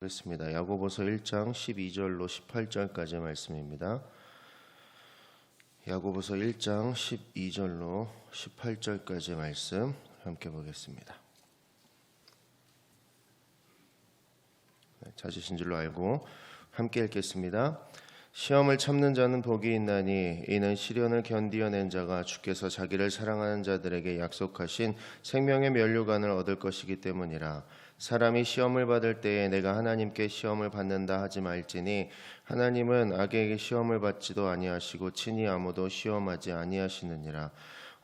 하겠습니다. 야고보서 1장 12절로 18절까지 말씀입니다. 야고보서 1장 12절로 18절까지 말씀 함께 보겠습니다. 네, 찾으신 줄로 알고 함께 읽겠습니다. 시험을 참는 자는 복이 있나니 이는 시련을 견디어낸 자가 주께서 자기를 사랑하는 자들에게 약속하신 생명의 면류관을 얻을 것이기 때문이라 사람이 시험을 받을 때에 내가 하나님께 시험을 받는다 하지 말지니 하나님은 악에게 시험을 받지도 아니하시고 친히 아무도 시험하지 아니하시느니라.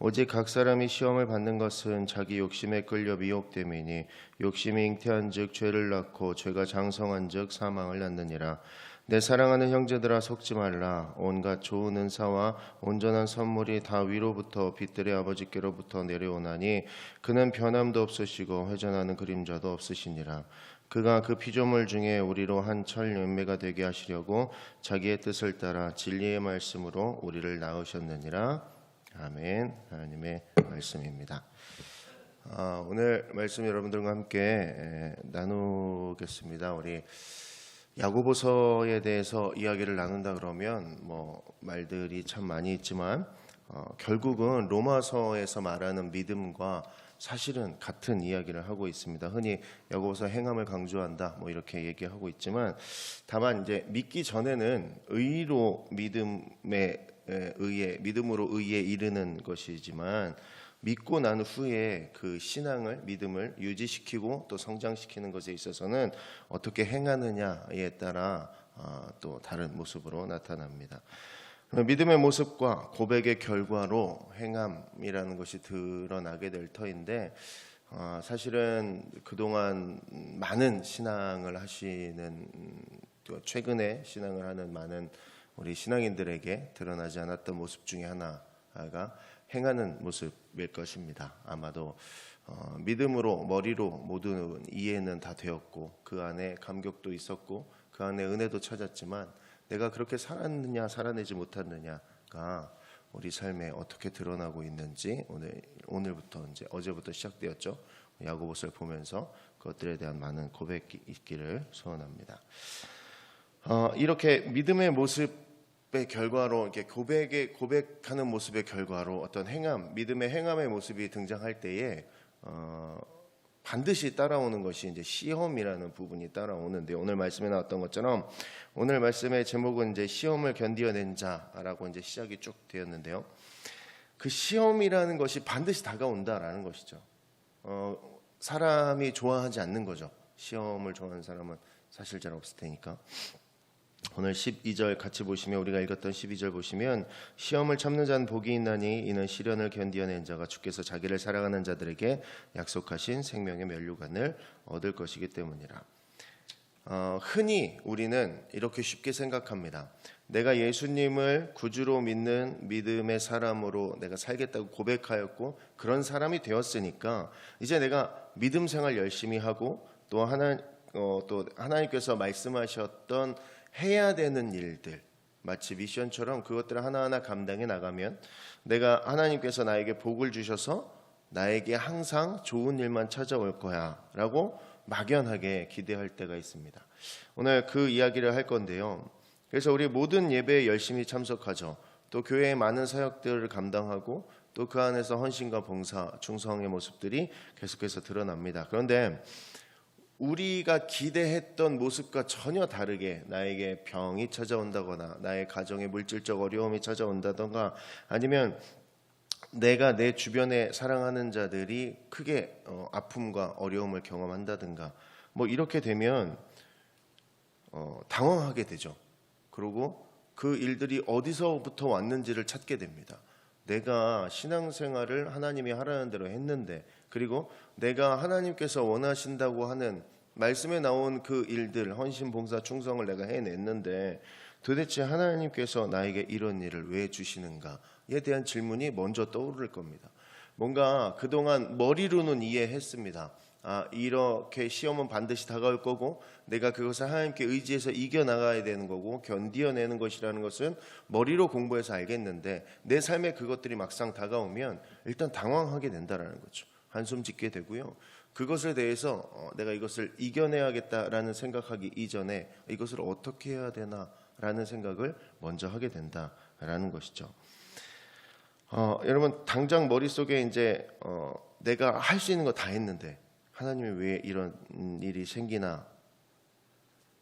오직 각 사람이 시험을 받는 것은 자기 욕심에 끌려 미혹됨이니 욕심이 잉태한즉 죄를 낳고 죄가 장성한즉 사망을 낳느니라 내 사랑하는 형제들아 속지 말라 온갖 좋은 은사와 온전한 선물이 다 위로부터 빛들의 아버지께로부터 내려오나니 그는 변함도 없으시고 회전하는 그림자도 없으시니라 그가 그 피조물 중에 우리로 한철 열매가 되게 하시려고 자기의 뜻을 따라 진리의 말씀으로 우리를 낳으셨느니라 아멘 하나님의 말씀입니다. 아, 오늘 말씀 여러분들과 함께 에, 나누겠습니다. 우리 야고보서에 대해서 이야기를 나눈다 그러면 뭐 말들이 참 많이 있지만 어, 결국은 로마서에서 말하는 믿음과 사실은 같은 이야기를 하고 있습니다. 흔히 야고보서 행함을 강조한다 뭐 이렇게 얘기하고 있지만 다만 이제 믿기 전에는 의로 믿음에 에, 의해 믿음으로 의에 이르는 것이지만 믿고 난 후에 그 신앙을 믿음을 유지시키고 또 성장시키는 것에 있어서는 어떻게 행하느냐에 따라 아, 또 다른 모습으로 나타납니다. 믿음의 모습과 고백의 결과로 행함이라는 것이 드러나게 될 터인데 어, 사실은 그동안 많은 신앙을 하시는 또 최근에 신앙을 하는 많은 우리 신앙인들에게 드러나지 않았던 모습 중에 하나가 행하는 모습 일 것입니다. 아마도 어, 믿음으로 머리로 모든 이해는 다 되었고 그 안에 감격도 있었고 그 안에 은혜도 찾았지만 내가 그렇게 살았느냐 살아내지 못했느냐가 우리 삶에 어떻게 드러나고 있는지 오늘 오늘부터 이제 어제부터 시작되었죠. 야고보서를 보면서 그것들에 대한 많은 고백이 있기를 소원합니다. 어, 이렇게 믿음의 모습 의 결과로 이렇게 고백의 고백하는 모습의 결과로 어떤 행함, 믿음의 행함의 모습이 등장할 때에 어, 반드시 따라오는 것이 이제 시험이라는 부분이 따라오는데 오늘 말씀에 나왔던 것처럼 오늘 말씀의 제목은 이제 시험을 견디어낸 자라고 이제 시작이 쭉 되었는데요. 그 시험이라는 것이 반드시 다가온다라는 것이죠. 어, 사람이 좋아하지 않는 거죠. 시험을 좋아하는 사람은 사실 잘 없을 테니까. 오늘 12절 같이 보시면 우리가 읽었던 12절 보시면 시험을 참는 자는 복이 있나니 이는 시련을 견디어낸 자가 주께서 자기를 사랑하는 자들에게 약속하신 생명의 면류관을 얻을 것이기 때문이라. 어, 흔히 우리는 이렇게 쉽게 생각합니다. 내가 예수님을 구주로 믿는 믿음의 사람으로 내가 살겠다고 고백하였고 그런 사람이 되었으니까 이제 내가 믿음 생활 열심히 하고 또 하나 어, 또 하나님께서 말씀하셨던 해야 되는 일들 마치 미션처럼 그것들을 하나하나 감당해 나가면 내가 하나님께서 나에게 복을 주셔서 나에게 항상 좋은 일만 찾아올 거야 라고 막연하게 기대할 때가 있습니다. 오늘 그 이야기를 할 건데요. 그래서 우리 모든 예배에 열심히 참석하죠. 또 교회의 많은 사역들을 감당하고 또 그 안에서 헌신과 봉사, 충성의 모습들이 계속해서 드러납니다. 그런데 우리가 기대했던 모습과 전혀 다르게 나에게 병이 찾아온다거나 나의 가정에 물질적 어려움이 찾아온다던가 아니면 내가 내 주변에 사랑하는 자들이 크게 어, 아픔과 어려움을 경험한다든가 뭐 이렇게 되면 어, 당황하게 되죠. 그리고 그 일들이 어디서부터 왔는지를 찾게 됩니다. 내가 신앙생활을 하나님이 하라는 대로 했는데 그리고 내가 하나님께서 원하신다고 하는 말씀에 나온 그 일들 헌신 봉사 충성을 내가 해냈는데 도대체 하나님께서 나에게 이런 일을 왜 주시는가에 대한 질문이 먼저 떠오를 겁니다. 뭔가 그동안 머리로는 이해했습니다. 아, 이렇게 시험은 반드시 다가올 거고 내가 그것을 하나님께 의지해서 이겨 나가야 되는 거고 견디어내는 것이라는 것은 머리로 공부해서 알겠는데 내 삶에 그것들이 막상 다가오면 일단 당황하게 된다라는 거죠. 한숨 짓게 되고요. 그것에 대해서 어, 내가 이것을 이겨내야겠다라는 생각하기 이전에 이것을 어떻게 해야 되나라는 생각을 먼저 하게 된다라는 것이죠. 어, 여러분 당장 머릿속에 이제 어, 내가 할 수 있는 거 다 했는데 하나님이 왜 이런 일이 생기나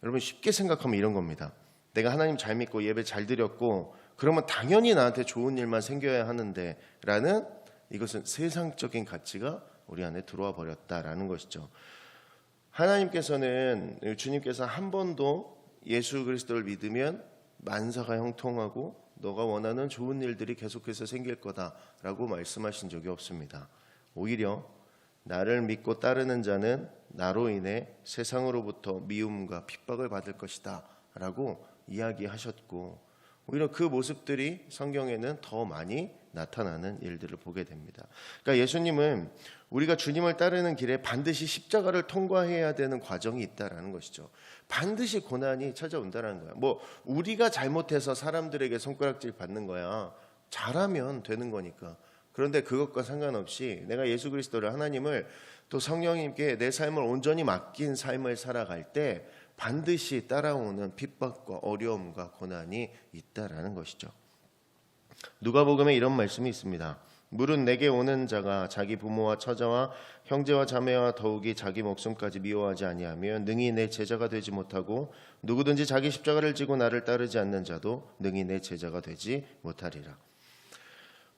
여러분 쉽게 생각하면 이런 겁니다. 내가 하나님 잘 믿고 예배 잘 드렸고 그러면 당연히 나한테 좋은 일만 생겨야 하는데 라는 이것은 세상적인 가치가 우리 안에 들어와 버렸다라는 것이죠. 하나님께서는 주님께서 한 번도 예수 그리스도를 믿으면 만사가 형통하고 너가 원하는 좋은 일들이 계속해서 생길 거다라고 말씀하신 적이 없습니다. 오히려 나를 믿고 따르는 자는 나로 인해 세상으로부터 미움과 핍박을 받을 것이다 라고 이야기하셨고 오히려 그 모습들이 성경에는 더 많이 나타나는 일들을 보게 됩니다. 그러니까 예수님은 우리가 주님을 따르는 길에 반드시 십자가를 통과해야 되는 과정이 있다라는 것이죠. 반드시 고난이 찾아온다라는 거야. 뭐 우리가 잘못해서 사람들에게 손가락질 받는 거야. 잘하면 되는 거니까. 그런데 그것과 상관없이 내가 예수 그리스도를 하나님을 또 성령님께 내 삶을 온전히 맡긴 삶을 살아갈 때 반드시 따라오는 핍박과 어려움과 고난이 있다라는 것이죠. 누가복음에 이런 말씀이 있습니다. 물은 내게 오는 자가 자기 부모와 처자와 형제와 자매와 더욱이 자기 목숨까지 미워하지 아니하면 능히 내 제자가 되지 못하고 누구든지 자기 십자가를 지고 나를 따르지 않는 자도 능히 내 제자가 되지 못하리라.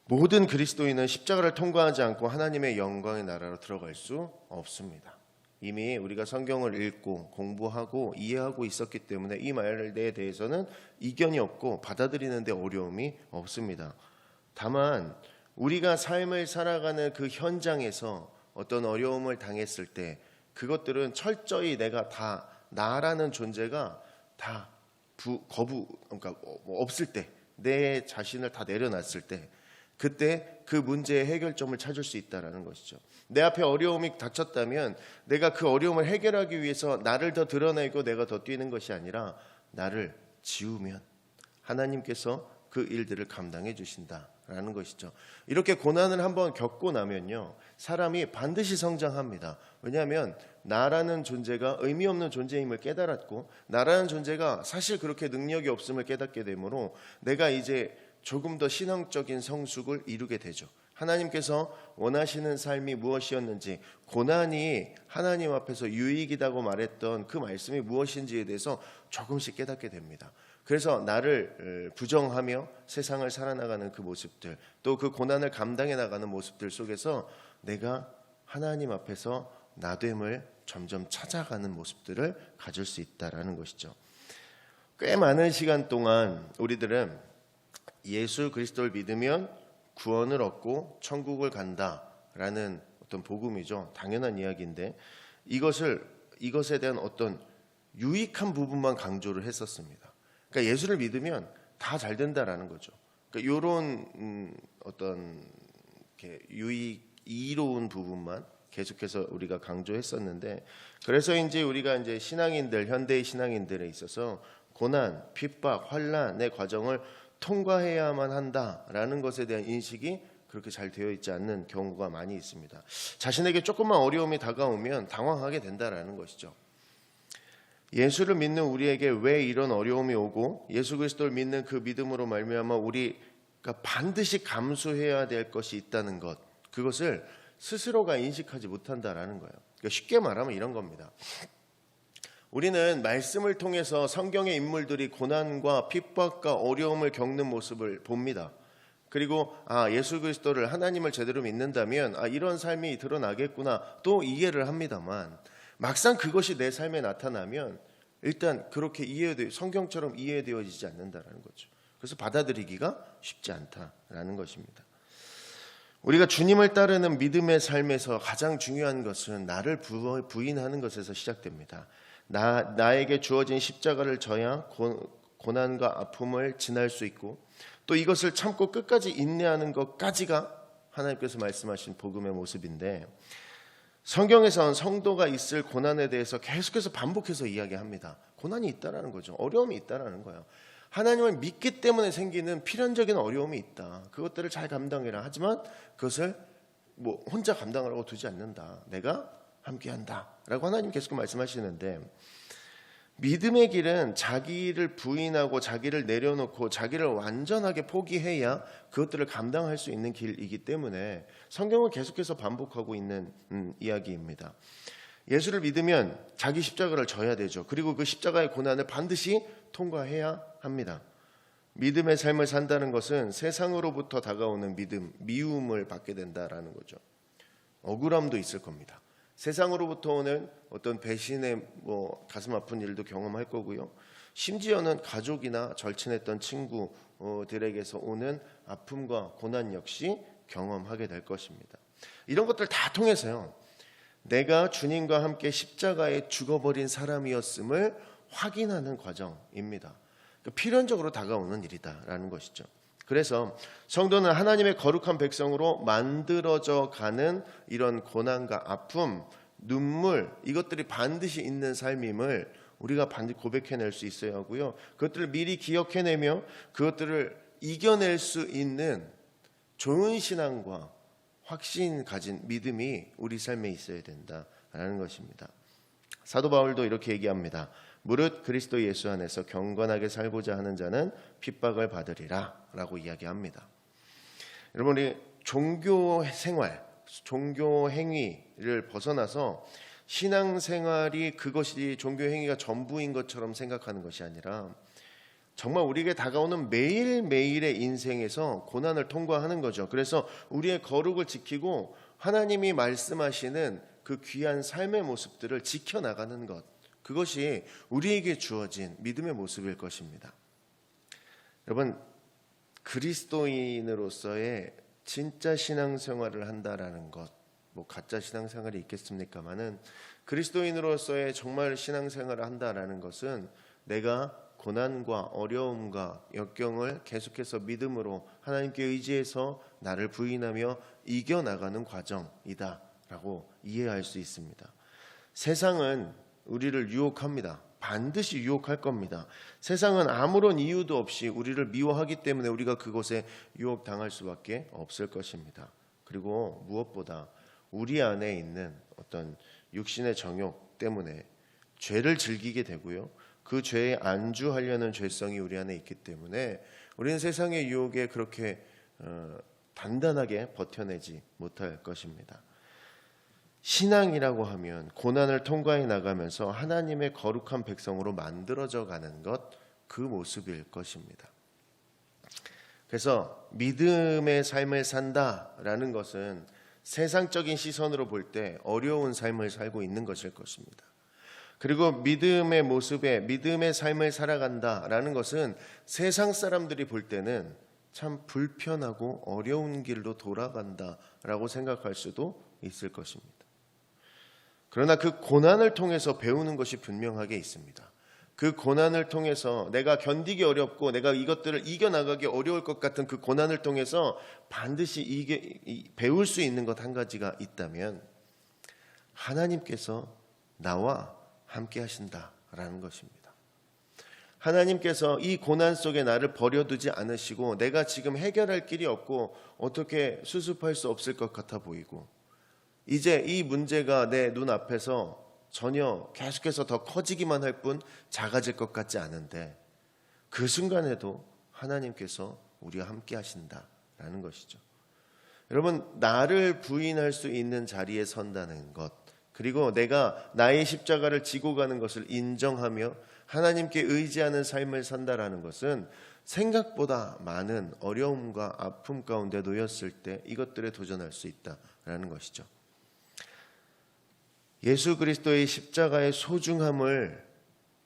모든 그리스도인은 십자가를 통과하지 않고 하나님의 영광의 나라로 들어갈 수 없습니다. 이미 우리가 성경을 읽고 공부하고 이해하고 있었기 때문에 이 말에 대해서는 이견이 없고 받아들이는데 어려움이 없습니다. 다만 우리가 삶을 살아가는 그 현장에서 어떤 어려움을 당했을 때 그것들은 철저히 내가 다 나라는 존재가 다 부, 거부 그러니까 뭐 없을 때 내 자신을 다 내려놨을 때 그때 그 문제의 해결점을 찾을 수 있다라는 것이죠. 내 앞에 어려움이 닥쳤다면 내가 그 어려움을 해결하기 위해서 나를 더 드러내고 내가 더 뛰는 것이 아니라 나를 지우면 하나님께서 그 일들을 감당해 주신다라는 것이죠. 이렇게 고난을 한번 겪고 나면요. 사람이 반드시 성장합니다. 왜냐하면 나라는 존재가 의미 없는 존재임을 깨달았고 나라는 존재가 사실 그렇게 능력이 없음을 깨닫게 되므로 내가 이제 조금 더 신앙적인 성숙을 이루게 되죠. 하나님께서 원하시는 삶이 무엇이었는지 고난이 하나님 앞에서 유익이라고 말했던 그 말씀이 무엇인지에 대해서 조금씩 깨닫게 됩니다. 그래서 나를 부정하며 세상을 살아나가는 그 모습들 또 그 고난을 감당해 나가는 모습들 속에서 내가 하나님 앞에서 나됨을 점점 찾아가는 모습들을 가질 수 있다라는 것이죠. 꽤 많은 시간 동안 우리들은 예수 그리스도를 믿으면 구원을 얻고 천국을 간다라는 어떤 복음이죠. 당연한 이야기인데 이것을 이것에 대한 어떤 유익한 부분만 강조를 했었습니다. 그러니까 예수를 믿으면 다 잘 된다라는 거죠. 그러니까 이런 음, 어떤 유익 이로운 부분만 계속해서 우리가 강조했었는데 그래서인지 우리가 이제 신앙인들 현대의 신앙인들에 있어서 고난, 핍박, 환란의 과정을 통과해야만 한다라는 것에 대한 인식이 그렇게 잘 되어 있지 않는 경우가 많이 있습니다. 자신에게 조금만 어려움이 다가오면 당황하게 된다라는 것이죠. 예수를 믿는 우리에게 왜 이런 어려움이 오고 예수 그리스도를 믿는 그 믿음으로 말미암아 우리가 반드시 감수해야 될 것이 있다는 것 그것을 스스로가 인식하지 못한다라는 거예요. 그러니까 쉽게 말하면 이런 겁니다. 우리는 말씀을 통해서 성경의 인물들이 고난과 핍박과 어려움을 겪는 모습을 봅니다. 그리고 아 예수 그리스도를 하나님을 제대로 믿는다면 아 이런 삶이 드러나겠구나 또 이해를 합니다만 막상 그것이 내 삶에 나타나면 일단 그렇게 이해되 성경처럼 이해되어지지 않는다라는 거죠. 그래서 받아들이기가 쉽지 않다라는 것입니다. 우리가 주님을 따르는 믿음의 삶에서 가장 중요한 것은 나를 부인하는 것에서 시작됩니다. 나, 나에게 주어진 십자가를 져야 고, 고난과 아픔을 지날 수 있고 또 이것을 참고 끝까지 인내하는 것까지가 하나님께서 말씀하신 복음의 모습인데 성경에선 성도가 있을 고난에 대해서 계속해서 반복해서 이야기합니다. 고난이 있다라는 거죠. 어려움이 있다라는 거예요. 하나님을 믿기 때문에 생기는 필연적인 어려움이 있다. 그것들을 잘 감당해라. 하지만 그것을 뭐 혼자 감당하라고 두지 않는다. 내가 함께한다 라고 하나님 계속 말씀하시는데 믿음의 길은 자기를 부인하고 자기를 내려놓고 자기를 완전하게 포기해야 그것들을 감당할 수 있는 길이기 때문에 성경은 계속해서 반복하고 있는 음, 이야기입니다. 예수를 믿으면 자기 십자가를 져야 되죠. 그리고 그 십자가의 고난을 반드시 통과해야 합니다. 믿음의 삶을 산다는 것은 세상으로부터 다가오는 믿음, 미움을 받게 된다라는 거죠. 억울함도 있을 겁니다. 세상으로부터 오는 어떤 배신의 뭐 가슴 아픈 일도 경험할 거고요. 심지어는 가족이나 절친했던 친구들에게서 오는 아픔과 고난 역시 경험하게 될 것입니다. 이런 것들 다 통해서요. 내가 주님과 함께 십자가에 죽어버린 사람이었음을 확인하는 과정입니다. 필연적으로 다가오는 일이다라는 것이죠. 그래서 성도는 하나님의 거룩한 백성으로 만들어져 가는 이런 고난과 아픔, 눈물 이것들이 반드시 있는 삶임을 우리가 반드시 고백해낼 수 있어야 하고요. 그것들을 미리 기억해내며 그것들을 이겨낼 수 있는 좋은 신앙과 확신 가진 믿음이 우리 삶에 있어야 된다라는 것입니다. 사도 바울도 이렇게 얘기합니다. 무릇 그리스도 예수 안에서 경건하게 살고자 하는 자는 핍박을 받으리라라고 이야기합니다. 여러분 우리 종교 생활, 종교 행위를 벗어나서 신앙 생활이 그것이 종교 행위가 전부인 것처럼 생각하는 것이 아니라 정말 우리에게 다가오는 매일매일의 인생에서 고난을 통과하는 거죠. 그래서 우리의 거룩을 지키고 하나님이 말씀하시는 그 귀한 삶의 모습들을 지켜나가는 것. 그것이 우리에게 주어진 믿음의 모습일 것입니다. 여러분, 그리스도인으로서의 진짜 신앙생활을 한다라는 것, 뭐 가짜 신앙생활이 있겠습니까마는 그리스도인으로서의 정말 신앙생활을 한다라는 것은 내가 고난과 어려움과 역경을 계속해서 믿음으로 하나님께 의지해서 나를 부인하며 이겨나가는 과정이다라고 이해할 수 있습니다. 세상은 우리를 유혹합니다. 반드시 유혹할 겁니다. 세상은 아무런 이유도 없이 우리를 미워하기 때문에 우리가 그곳에 유혹당할 수밖에 없을 것입니다. 그리고 무엇보다 우리 안에 있는 어떤 육신의 정욕 때문에 죄를 즐기게 되고요. 그 죄에 안주하려는 죄성이 우리 안에 있기 때문에 우리는 세상의 유혹에 그렇게 어, 단단하게 버텨내지 못할 것입니다. 신앙이라고 하면 고난을 통과해 나가면서 하나님의 거룩한 백성으로 만들어져 가는 것 그 모습일 것입니다. 그래서 믿음의 삶을 산다라는 것은 세상적인 시선으로 볼 때 어려운 삶을 살고 있는 것일 것입니다. 그리고 믿음의 모습에 믿음의 삶을 살아간다라는 것은 세상 사람들이 볼 때는 참 불편하고 어려운 길로 돌아간다라고 생각할 수도 있을 것입니다. 그러나 그 고난을 통해서 배우는 것이 분명하게 있습니다. 그 고난을 통해서 내가 견디기 어렵고 내가 이것들을 이겨나가기 어려울 것 같은 그 고난을 통해서 반드시 이게 배울 수 있는 것 한 가지가 있다면 하나님께서 나와 함께 하신다라는 것입니다. 하나님께서 이 고난 속에 나를 버려두지 않으시고 내가 지금 해결할 길이 없고 어떻게 수습할 수 없을 것 같아 보이고 이제 이 문제가 내 눈앞에서 전혀 계속해서 더 커지기만 할 뿐 작아질 것 같지 않은데 그 순간에도 하나님께서 우리와 함께 하신다라는 것이죠. 여러분, 나를 부인할 수 있는 자리에 선다는 것, 그리고 내가 나의 십자가를 지고 가는 것을 인정하며 하나님께 의지하는 삶을 산다라는 것은 생각보다 많은 어려움과 아픔 가운데 놓였을 때 이것들에 도전할 수 있다라는 것이죠. 예수 그리스도의 십자가의 소중함을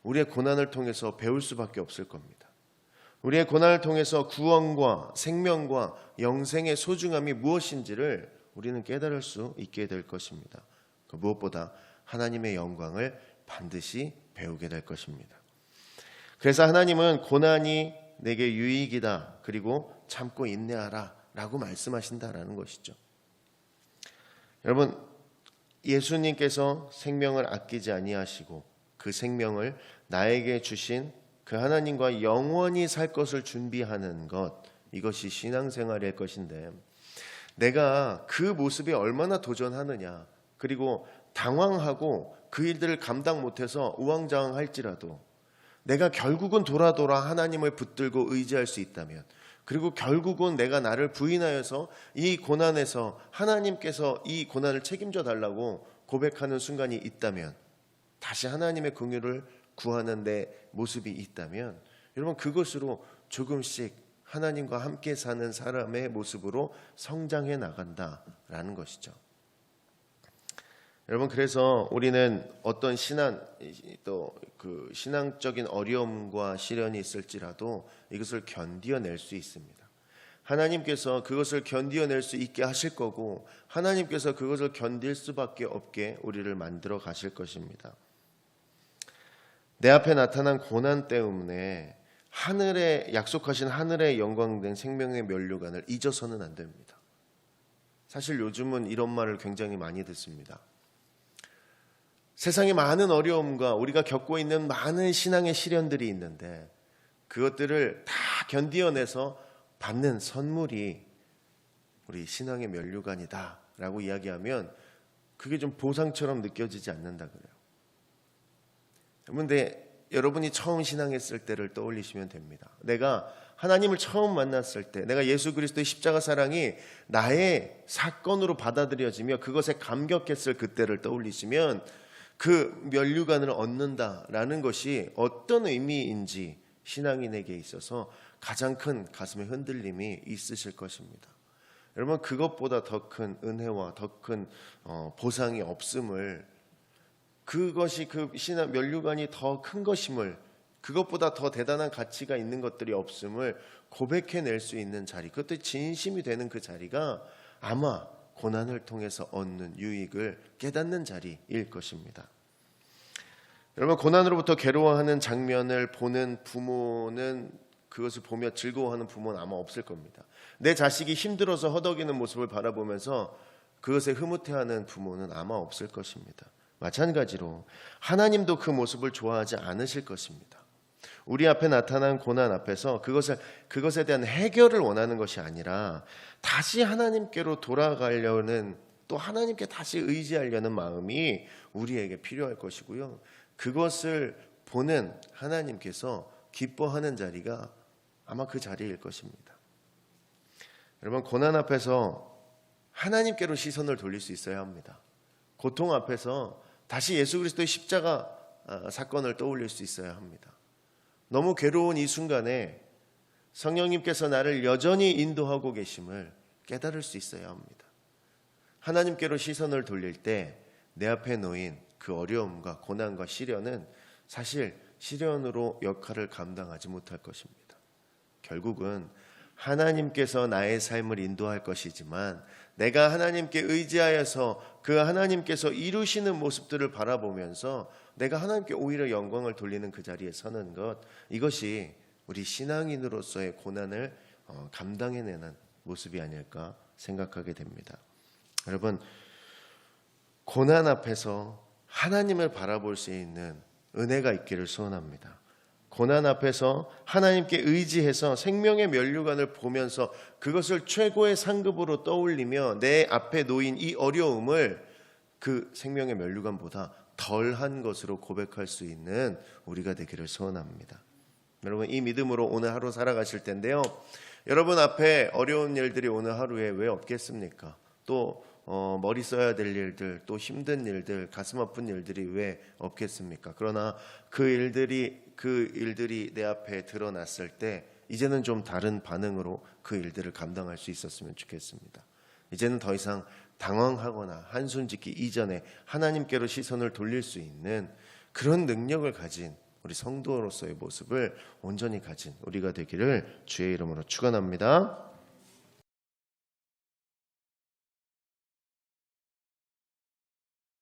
우리의 고난을 통해서 배울 수밖에 없을 겁니다. 우리의 고난을 통해서 구원과 생명과 영생의 소중함이 무엇인지를 우리는 깨달을 수 있게 될 것입니다. 그 무엇보다 하나님의 영광을 반드시 배우게 될 것입니다. 그래서 하나님은 고난이 내게 유익이다. 그리고 참고 인내하라. 라고 말씀하신다라는 것이죠. 여러분, 예수님께서 생명을 아끼지 아니하시고 그 생명을 나에게 주신 그 하나님과 영원히 살 것을 준비하는 것 이것이 신앙생활일 것인데 내가 그 모습에 얼마나 도전하느냐. 그리고 당황하고 그 일들을 감당 못해서 우왕좌왕할지라도 내가 결국은 돌아 돌아 하나님을 붙들고 의지할 수 있다면 그리고 결국은 내가 나를 부인하여서 이 고난에서 하나님께서 이 고난을 책임져 달라고 고백하는 순간이 있다면 다시 하나님의 긍휼을 구하는 내 모습이 있다면 여러분 그것으로 조금씩 하나님과 함께 사는 사람의 모습으로 성장해 나간다라는 것이죠. 여러분 그래서 우리는 어떤 신앙 또 그 신앙적인 어려움과 시련이 있을지라도 이것을 견디어낼 수 있습니다. 하나님께서 그것을 견디어낼 수 있게 하실 거고 하나님께서 그것을 견딜 수밖에 없게 우리를 만들어 가실 것입니다. 내 앞에 나타난 고난 때문에 하늘에 약속하신 하늘의 영광된 생명의 면류관을 잊어서는 안 됩니다. 사실 요즘은 이런 말을 굉장히 많이 듣습니다. 세상에 많은 어려움과 우리가 겪고 있는 많은 신앙의 시련들이 있는데 그것들을 다 견디어내서 받는 선물이 우리 신앙의 면류관이다라고 이야기하면 그게 좀 보상처럼 느껴지지 않는다 그래요. 그런데 여러분이 처음 신앙했을 때를 떠올리시면 됩니다. 내가 하나님을 처음 만났을 때, 내가 예수 그리스도의 십자가 사랑이 나의 사건으로 받아들여지며 그것에 감격했을 그때를 떠올리시면 그 면류관을 얻는다라는 것이 어떤 의미인지 신앙인에게 있어서 가장 큰 가슴의 흔들림이 있으실 것입니다. 여러분 그것보다 더 큰 은혜와 더큰 어, 보상이 없음을 그것이 그 신앙 면류관이 더 큰 것임을 그것보다 더 대단한 가치가 있는 것들이 없음을 고백해낼 수 있는 자리 그것도 진심이 되는 그 자리가 아마 고난을 통해서 얻는 유익을 깨닫는 자리일 것입니다. 여러분 고난으로부터 괴로워하는 장면을 보는 부모는 그것을 보며 즐거워하는 부모는 아마 없을 겁니다. 내 자식이 힘들어서 허덕이는 모습을 바라보면서 그것에 흐뭇해하는 부모는 아마 없을 것입니다. 마찬가지로 하나님도 그 모습을 좋아하지 않으실 것입니다. 우리 앞에 나타난 고난 앞에서 그것을 그것에 대한 해결을 원하는 것이 아니라 다시 하나님께로 돌아가려는 또 하나님께 다시 의지하려는 마음이 우리에게 필요할 것이고요. 그것을 보는 하나님께서 기뻐하는 자리가 아마 그 자리일 것입니다. 여러분 고난 앞에서 하나님께로 시선을 돌릴 수 있어야 합니다. 고통 앞에서 다시 예수 그리스도의 십자가 아, 사건을 떠올릴 수 있어야 합니다. 너무 괴로운 이 순간에 성령님께서 나를 여전히 인도하고 계심을 깨달을 수 있어야 합니다. 하나님께로 시선을 돌릴 때 내 앞에 놓인 그 어려움과 고난과 시련은 사실 시련으로 역할을 감당하지 못할 것입니다. 결국은 하나님께서 나의 삶을 인도할 것이지만 내가 하나님께 의지하여서 그 하나님께서 이루시는 모습들을 바라보면서 내가 하나님께 오히려 영광을 돌리는 그 자리에 서는 것 이것이 우리 신앙인으로서의 고난을 어, 감당해내는 모습이 아닐까 생각하게 됩니다. 여러분 고난 앞에서 하나님을 바라볼 수 있는 은혜가 있기를 소원합니다. 고난 앞에서 하나님께 의지해서 생명의 면류관을 보면서 그것을 최고의 상급으로 떠올리며 내 앞에 놓인 이 어려움을 그 생명의 면류관보다 덜한 것으로 고백할 수 있는 우리가 되기를 소원합니다. 여러분 이 믿음으로 오늘 하루 살아가실 텐데요. 여러분 앞에 어려운 일들이 오늘 하루에 왜 없겠습니까? 또 어, 머리 써야 될 일들, 또 힘든 일들, 가슴 아픈 일들이 왜 없겠습니까? 그러나 그 일들이 그 일들이 내 앞에 드러났을 때 이제는 좀 다른 반응으로 그 일들을 감당할 수 있었으면 좋겠습니다. 이제는 더 이상 당황하거나 한숨 짓기 이전에 하나님께로 시선을 돌릴 수 있는 그런 능력을 가진 우리 성도로서의 모습을 온전히 가진 우리가 되기를 주의 이름으로 축원합니다.